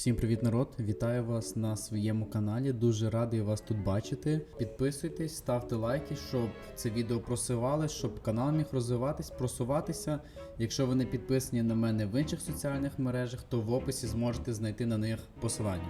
Всім привіт, народ! Вітаю вас на своєму каналі. Дуже радий вас тут бачити. Підписуйтесь, ставте лайки, щоб це відео просували, щоб канал міг розвиватись, просуватися. Якщо ви не підписані на мене в інших соціальних мережах, то в описі зможете знайти на них посилання.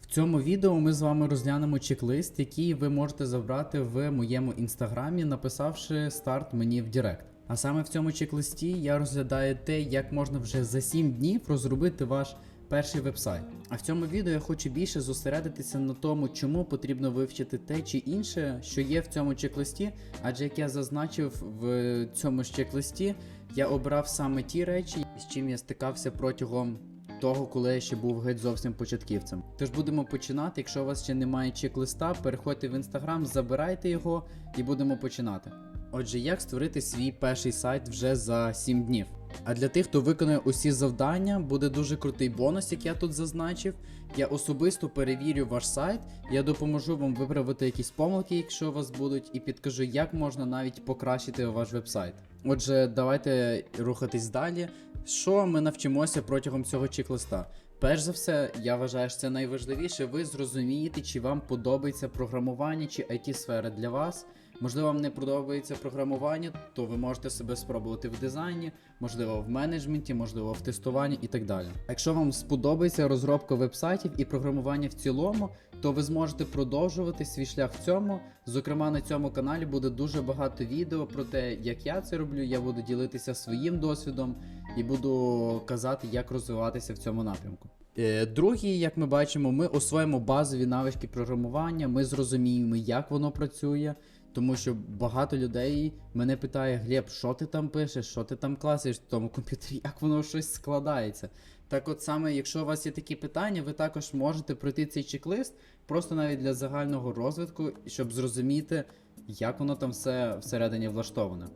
В цьому відео ми з вами розглянемо чек-лист, який ви можете забрати в моєму інстаграмі, написавши старт мені в Директ. А саме в цьому чек-листі я розглядаю те, як можна вже за 7 днів розробити ваш перший вебсайт. А в цьому відео я хочу більше зосередитися на тому, чому потрібно вивчити те чи інше, що є в цьому чек-листі. Адже як я зазначив в цьому ж чек-листі, я обрав саме ті речі, з чим я стикався протягом того, коли я ще був геть зовсім початківцем. Тож будемо починати. Якщо у вас ще немає чек-листа, переходьте в інстаграм, забирайте його і будемо починати. Отже, як створити свій перший сайт вже за 7 днів? А для тих, хто виконує усі завдання, буде дуже крутий бонус, як я тут зазначив. Я особисто перевірю ваш сайт, я допоможу вам виправити якісь помилки, якщо у вас будуть, і підкажу, як можна навіть покращити ваш вебсайт. Отже, давайте рухатись далі. Що ми навчимося протягом цього чек-листа? Перш за все, я вважаю, що це найважливіше. Ви зрозумієте, чи вам подобається програмування, чи it сфера для вас. Можливо, вам не подобається програмування, то ви можете себе спробувати в дизайні, можливо, в менеджменті, можливо, в тестуванні і так далі. Якщо вам сподобається розробка вебсайтів і програмування в цілому, то ви зможете продовжувати свій шлях в цьому. Зокрема, на цьому каналі буде дуже багато відео про те, як я це роблю. Я буду ділитися своїм досвідом і буду казати, як розвиватися в цьому напрямку. Е, Другий, як ми бачимо, ми освоїмо базові навички програмування, ми зрозуміємо, як воно працює. Тому що багато людей мене питає, Глеб, що ти там пишеш, що ти там класиш в тому комп'ютері, як воно щось складається. Так от саме, якщо у вас є такі питання, ви також можете пройти цей чек-лист, просто навіть для загального розвитку, щоб зрозуміти, як воно там все всередині влаштоване.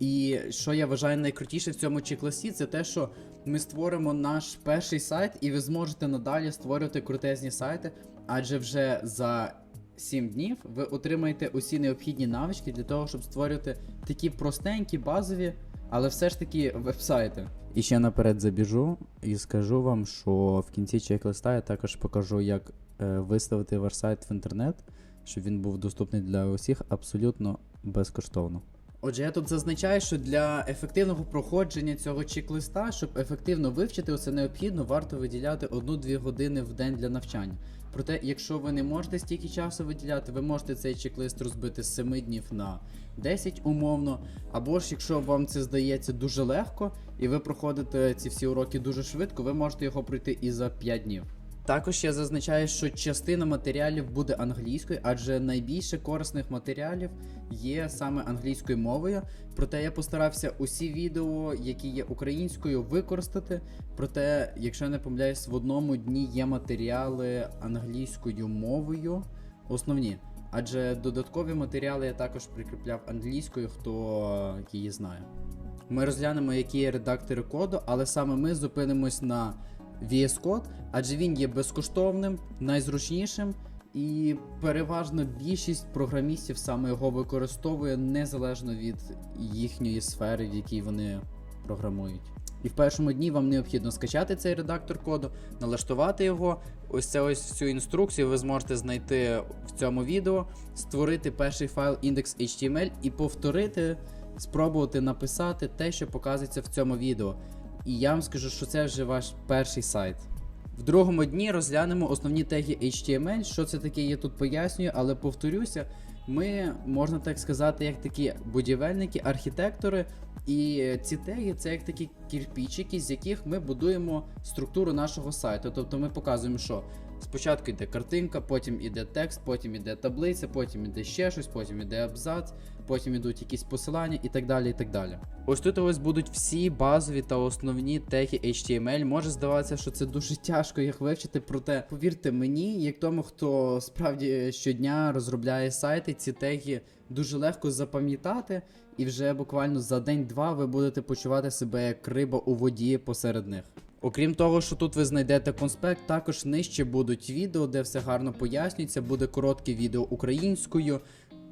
І що я вважаю найкрутіше в цьому чек-листі, це те, що ми створимо наш перший сайт, і ви зможете надалі створювати крутезні сайти, адже вже за 7 днів ви отримаєте усі необхідні навички для того, щоб створювати такі простенькі, базові, але все ж таки вебсайти. І ще наперед забіжу і скажу вам, що в кінці чек-листа я також покажу, як е, виставити ваш сайт в інтернет, щоб він був доступний для усіх абсолютно безкоштовно. Отже, я тут зазначаю, що для ефективного проходження цього чек-листа, щоб ефективно вивчити усе необхідно, варто виділяти 1-2 години в день для навчання. Проте, якщо ви не можете стільки часу виділяти, ви можете цей чек-лист розбити з 7 днів на 10 умовно. Або ж якщо вам це здається дуже легко, і ви проходите ці всі уроки дуже швидко, ви можете його пройти і за 5 днів. Також я зазначаю, що частина матеріалів буде англійською, адже найбільше корисних матеріалів є саме англійською мовою. Проте я постарався усі відео, які є українською, використати. Проте, якщо я не помиляюсь, в одному дні є матеріали англійською мовою, основні. Адже додаткові матеріали я також прикріпляв англійською, хто її знає. Ми розглянемо, які є редактори коду, але саме ми зупинимось на VS Code, адже він є безкоштовним, найзручнішим, і переважно більшість програмістів саме його використовує незалежно від їхньої сфери, в якій вони програмують. І в першому дні вам необхідно скачати цей редактор коду, налаштувати його. Ось це ось всю інструкцію ви зможете знайти в цьому відео, створити перший файл index.html і повторити, спробувати написати те, що показується в цьому відео. І я вам скажу, що це вже ваш перший сайт. В другому дні розглянемо основні теги HTML. Що це таке, я тут пояснюю, але повторюся, ми, можна так сказати, як такі будівельники, архітектори. І ці теги це як такі кірпічики, з яких ми будуємо структуру нашого сайту. Тобто ми показуємо, що спочатку йде картинка, потім іде текст, потім іде таблиця, потім іде ще щось, потім іде абзац, потім ідуть якісь посилання і так далі. і так далі. Ось тут ось будуть всі базові та основні теги HTML. Може здаватися, що це дуже тяжко їх вивчити, проте повірте мені, як тому, хто справді щодня розробляє сайти, ці теги дуже легко запам'ятати, і вже буквально за день-два ви будете почувати себе як риба у воді посеред них. Окрім того, що тут ви знайдете конспект, також нижче будуть відео, де все гарно пояснюється, буде коротке відео українською.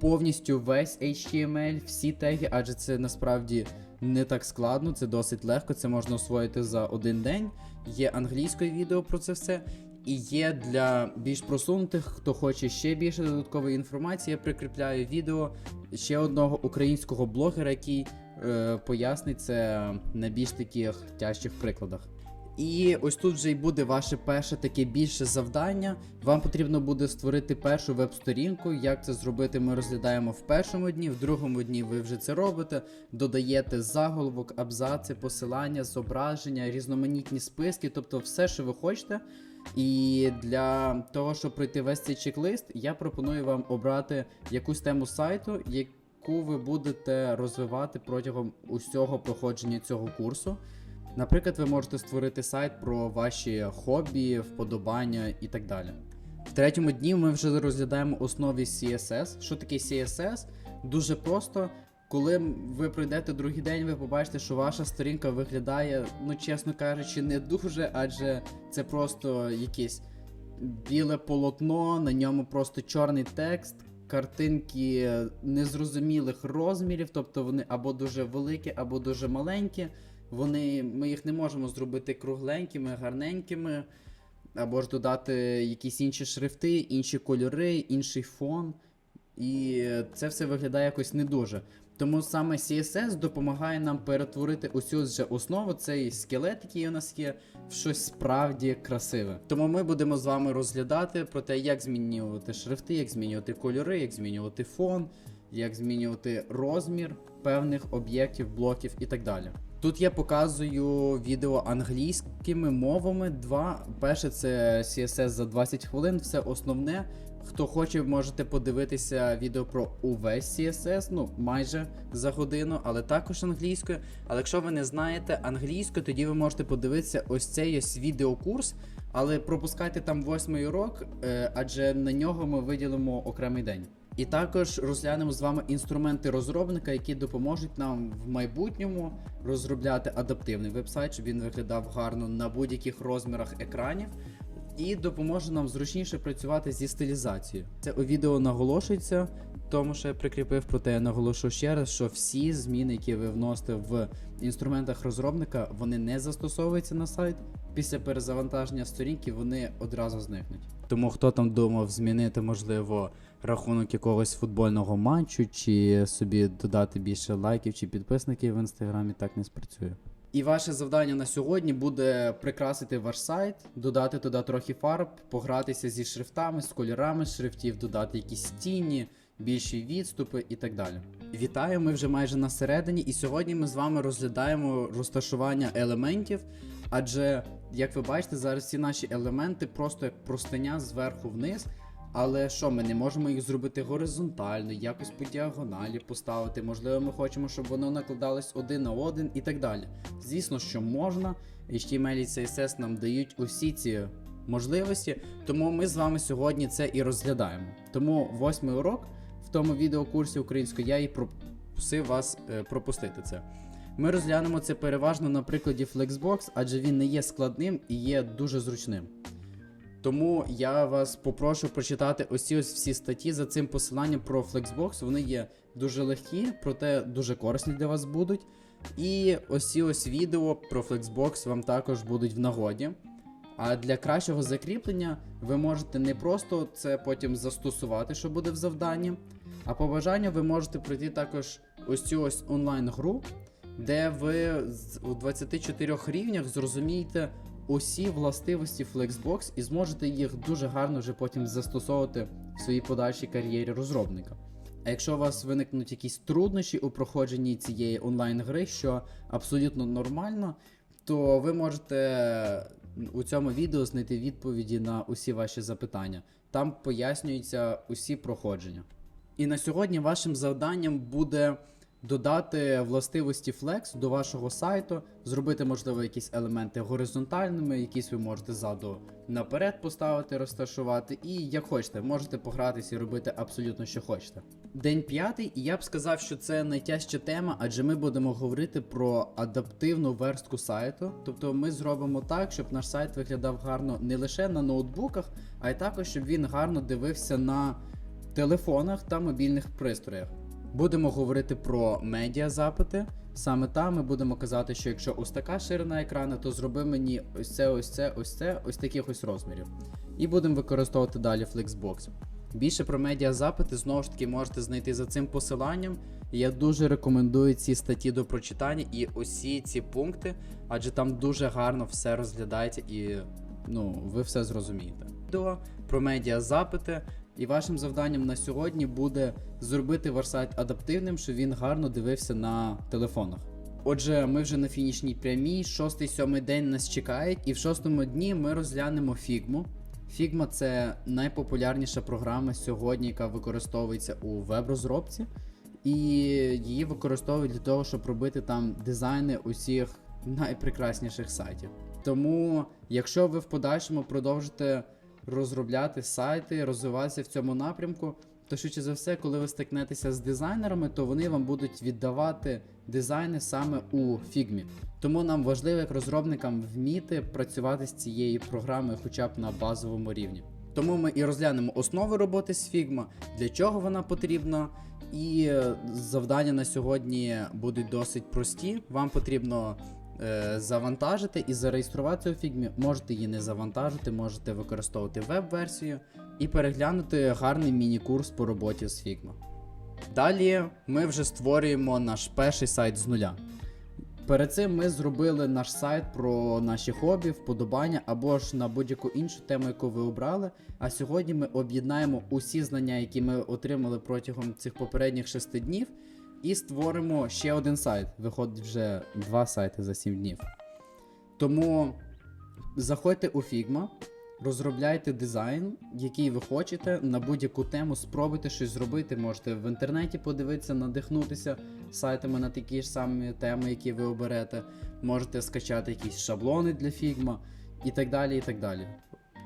повністю весь HTML, всі теги, адже це насправді не так складно, це досить легко, це можна освоїти за один день. Є англійською відео про це все. І є для більш просунутих, хто хоче ще більше додаткової інформації, я прикріпляю відео ще одного українського блогера, який е, пояснить це на більш таких тяжчих прикладах. І ось тут вже й буде ваше перше таке більше завдання. Вам потрібно буде створити першу веб-сторінку. Як це зробити, ми розглядаємо в першому дні, в другому дні ви вже це робите. Додаєте заголовок, абзаци, посилання, зображення, різноманітні списки, тобто все, що ви хочете. І для того, щоб пройти весь цей чек-лист, я пропоную вам обрати якусь тему сайту, яку ви будете розвивати протягом усього проходження цього курсу. Наприклад, ви можете створити сайт про ваші хобі, вподобання і так далі. В третьому дні ми вже розглядаємо основі CSS. Що таке CSS? Дуже просто. Коли ви пройдете другий день, ви побачите, що ваша сторінка виглядає, ну чесно кажучи, не дуже, адже це просто якесь біле полотно, на ньому просто чорний текст, картинки незрозумілих розмірів, тобто вони або дуже великі, або дуже маленькі. Вони, ми їх не можемо зробити кругленькими, гарненькими, або ж додати якісь інші шрифти, інші кольори, інший фон. І це все виглядає якось не дуже. Тому саме CSS допомагає нам перетворити усю вже основу, цей скелет, який у нас є, в щось справді красиве. Тому ми будемо з вами розглядати про те, як змінювати шрифти, як змінювати кольори, як змінювати фон, як змінювати розмір певних об'єктів, блоків і так далі. Тут я показую відео англійськими мовами. Два. Перше це CSS за 20 хвилин, все основне. Хто хоче, можете подивитися відео про увесь CSS, ну майже за годину, але також англійською. Але якщо ви не знаєте англійською, тоді ви можете подивитися ось цей ось відеокурс, але пропускайте там восьмий урок, е, адже на нього ми виділимо окремий день. І також розглянемо з вами інструменти розробника, які допоможуть нам в майбутньому розробляти адаптивний вебсайт, щоб він виглядав гарно на будь-яких розмірах екранів. І допоможе нам зручніше працювати зі стилізацією. Це у відео наголошується, тому що я прикріпив, проте я наголошу ще раз, що всі зміни, які ви вносите в інструментах розробника, вони не застосовуються на сайт. Після перезавантаження сторінки вони одразу зникнуть. Тому хто там думав змінити, можливо, рахунок якогось футбольного матчу, чи собі додати більше лайків чи підписників в інстаграмі, так не спрацює. І ваше завдання на сьогодні буде прикрасити ваш сайт, додати туди трохи фарб, погратися зі шрифтами, з кольорами шрифтів, додати якісь тіні, більші відступи і так далі. Вітаю, ми вже майже на середині, і сьогодні ми з вами розглядаємо розташування елементів. Адже, як ви бачите, зараз всі наші елементи просто як простиня зверху вниз. Але що, ми не можемо їх зробити горизонтально, якось по діагоналі поставити. Можливо, ми хочемо, щоб воно накладалось один на один і так далі. Звісно, що можна. HTML і CSS нам дають усі ці можливості, тому ми з вами сьогодні це і розглядаємо. Тому восьмий урок в тому відеокурсі української я і просив вас е, пропустити це. Ми розглянемо це переважно на прикладі Flexbox, адже він не є складним і є дуже зручним. Тому я вас попрошу прочитати ось ось всі статті за цим посиланням про Flexbox. Вони є дуже легкі, проте дуже корисні для вас будуть. І ось ці ось відео про Flexbox вам також будуть в нагоді. А для кращого закріплення ви можете не просто це потім застосувати, що буде в завданні, а по бажанню ви можете пройти також ось цю ось онлайн-гру, де ви у 24 рівнях зрозумієте усі властивості Flexbox і зможете їх дуже гарно вже потім застосовувати в своїй подальшій кар'єрі розробника. А якщо у вас виникнуть якісь труднощі у проходженні цієї онлайн-гри, що абсолютно нормально, то ви можете у цьому відео знайти відповіді на усі ваші запитання. Там пояснюються усі проходження. І на сьогодні вашим завданням буде додати властивості Flex до вашого сайту, зробити, можливо, якісь елементи горизонтальними, якісь ви можете ззаду наперед поставити, розташувати. І як хочете, можете погратися і робити абсолютно що хочете. День п'ятий, і я б сказав, що це найтяжча тема, адже ми будемо говорити про адаптивну верстку сайту. Тобто ми зробимо так, щоб наш сайт виглядав гарно не лише на ноутбуках, а й також, щоб він гарно дивився на телефонах та мобільних пристроях. Будемо говорити про медіа запити. Саме там ми будемо казати, що якщо ось така ширина екрану, то зроби мені ось це, ось це, ось це, ось таких ось розмірів. І будемо використовувати далі Flexbox. Більше про медіа запити знову ж таки можете знайти за цим посиланням. Я дуже рекомендую ці статті до прочитання і усі ці пункти, адже там дуже гарно все розглядається і ну, ви все зрозумієте. Про медіа запити. І вашим завданням на сьогодні буде зробити ваш сайт адаптивним, щоб він гарно дивився на телефонах. Отже, ми вже на фінішній прямій, шостий сьомий день нас чекають, і в шостому дні ми розглянемо фігму. Фігма це найпопулярніша програма сьогодні, яка використовується у веб-розробці, і її використовують для того, щоб робити там дизайни усіх найпрекрасніших сайтів. Тому, якщо ви в подальшому продовжите розробляти сайти, розвиватися в цьому напрямку, то швидше за все, коли ви стикнетеся з дизайнерами, то вони вам будуть віддавати дизайни саме у фігмі. Тому нам важливо як розробникам вміти працювати з цією програмою, хоча б на базовому рівні. Тому ми і розглянемо основи роботи з Figma, для чого вона потрібна. І е, завдання на сьогодні будуть досить прості. Вам потрібно завантажити і зареєструватися у фігмі. Можете її не завантажити, можете використовувати веб-версію і переглянути гарний міні-курс по роботі з Figma. Далі ми вже створюємо наш перший сайт з нуля. Перед цим ми зробили наш сайт про наші хобі, вподобання або ж на будь-яку іншу тему, яку ви обрали. А сьогодні ми об'єднаємо усі знання, які ми отримали протягом цих попередніх 6 днів, і створимо ще один сайт. Виходить вже два сайти за 7 днів. Тому заходьте у Figma, розробляйте дизайн, який ви хочете на будь-яку тему, спробуйте щось зробити. Можете в інтернеті подивитися, надихнутися сайтами на такі ж самі теми, які ви оберете. Можете скачати якісь шаблони для Figma і так далі. і так далі.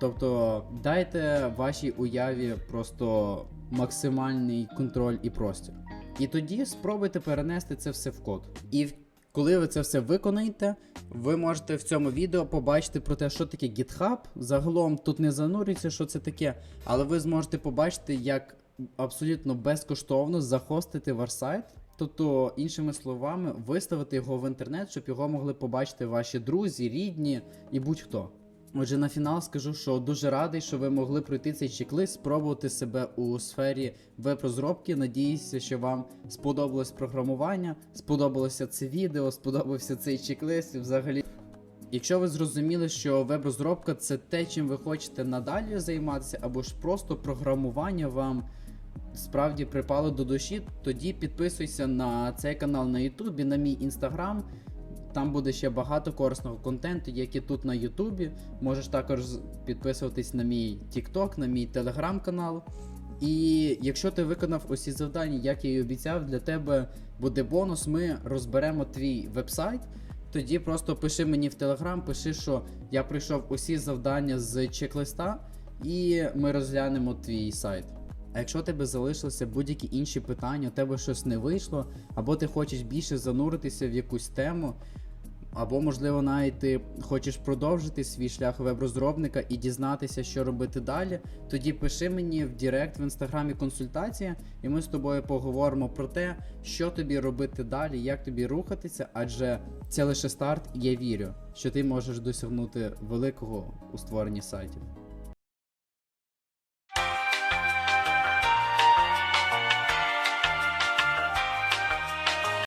Тобто дайте вашій уяві просто максимальний контроль і простір. І тоді спробуйте перенести це все в код. І коли ви це все виконаєте, ви можете в цьому відео побачити про те, що таке GitHub. Загалом тут не занурюється, що це таке, але ви зможете побачити, як абсолютно безкоштовно захостити ваш сайт. Тобто, іншими словами, виставити його в інтернет, щоб його могли побачити ваші друзі, рідні і будь-хто. Отже, на фінал скажу, що дуже радий, що ви могли пройти цей чек-лист, спробувати себе у сфері веб-розробки. Надіюся, що вам сподобалось програмування, сподобалося це відео, сподобався цей чек-лист і взагалі. Якщо ви зрозуміли, що веб-розробка це те, чим ви хочете надалі займатися, або ж просто програмування вам справді припало до душі, тоді підписуйся на цей канал на Ютубі, на мій інстаграм. Там буде ще багато корисного контенту, як і тут на Ютубі. Можеш також підписуватись на мій TikTok, на мій телеграм-канал. І якщо ти виконав усі завдання, як я і обіцяв, для тебе буде бонус. Ми розберемо твій вебсайт. Тоді просто пиши мені в телеграм, пиши, що я пройшов усі завдання з чек-листа, і ми розглянемо твій сайт. А якщо тебе залишилися будь-які інші питання, у тебе щось не вийшло, або ти хочеш більше зануритися в якусь тему, або, можливо, навіть ти хочеш продовжити свій шлях веб-розробника і дізнатися, що робити далі, тоді пиши мені в Директ в інстаграмі консультація, і ми з тобою поговоримо про те, що тобі робити далі, як тобі рухатися, адже це лише старт, я вірю, що ти можеш досягнути великого у створенні сайтів.